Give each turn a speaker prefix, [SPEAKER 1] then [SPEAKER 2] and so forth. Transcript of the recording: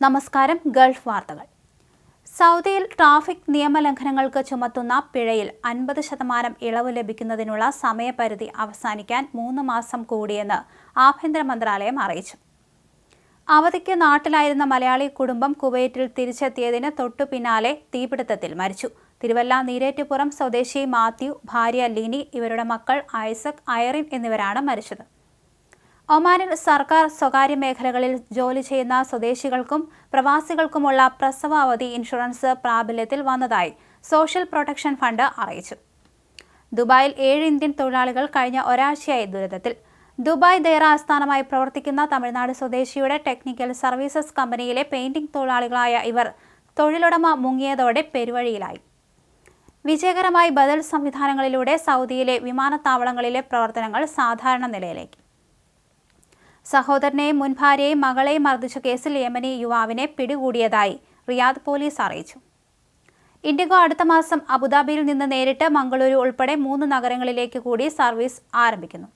[SPEAKER 1] നമസ്കാരം ഗൾഫ് വാർത്തകൾ. സൗദിയിൽ ട്രാഫിക് നിയമലംഘനങ്ങൾക്ക് ചുമത്തുന്ന പിഴയിൽ അൻപത് ശതമാനം ഇളവ് ലഭിക്കുന്നതിനുള്ള സമയപരിധി അവസാനിക്കാൻ മൂന്ന് മാസം കൂടിയെന്ന് ആഭ്യന്തര മന്ത്രാലയം അറിയിച്ചു. അവധിക്ക് നാട്ടിലായിരുന്ന മലയാളി കുടുംബം കുവൈറ്റിൽ തിരിച്ചെത്തിയതിന് തൊട്ടു പിന്നാലെ തീപിടുത്തത്തിൽ മരിച്ചു. തിരുവല്ല നീരേറ്റുപുറം സ്വദേശി മാത്യു ഭാര്യ ലിനി ഇവരുടെ മക്കൾ ഐസക് ഐറിൻ എന്നിവരാണ് മരിച്ചത്. ഒമാനിൽ സർക്കാർ സ്വകാര്യ മേഖലകളിൽ ജോലി ചെയ്യുന്ന സ്വദേശികൾക്കും പ്രവാസികൾക്കുമുള്ള പ്രസവ അവധി ഇൻഷുറൻസ് പ്രാബല്യത്തിൽ വന്നതായി സോഷ്യൽ പ്രൊട്ടക്ഷൻ ഫണ്ട് അറിയിച്ചു. ദുബായിൽ ഏഴ് ഇന്ത്യൻ തൊഴിലാളികൾ കഴിഞ്ഞ ഒരാഴ്ചയായി ദുരിതത്തിൽ. ദുബായ് ദേറ ആസ്ഥാനമായി പ്രവർത്തിക്കുന്ന തമിഴ്നാട് സ്വദേശിയുടെ ടെക്നിക്കൽ സർവീസസ് കമ്പനിയിലെ പെയിന്റിംഗ് തൊഴിലാളികളായ ഇവർ തൊഴിലുടമ മുങ്ങിയതോടെ പെരുവഴിയിലായി. വിജയകരമായി ബദൽ സംവിധാനങ്ങളിലൂടെ സൗദിയിലെ വിമാനത്താവളങ്ങളിലെ പ്രവർത്തനങ്ങൾ സാധാരണ നിലയിലേക്ക്. സഹോദരനെയും മുൻ ഭാര്യയെയും മകളെയും മർദ്ദിച്ച കേസിൽ യമനി യുവാവിനെ പിടികൂടിയതായി റിയാദ് പോലീസ് അറിയിച്ചു. ഇൻഡിഗോ അടുത്ത മാസം അബുദാബിയിൽ നിന്ന് നേരിട്ട് മംഗളൂരു ഉൾപ്പെടെ മൂന്ന് നഗരങ്ങളിലേക്ക് കൂടി സർവീസ് ആരംഭിക്കുന്നു.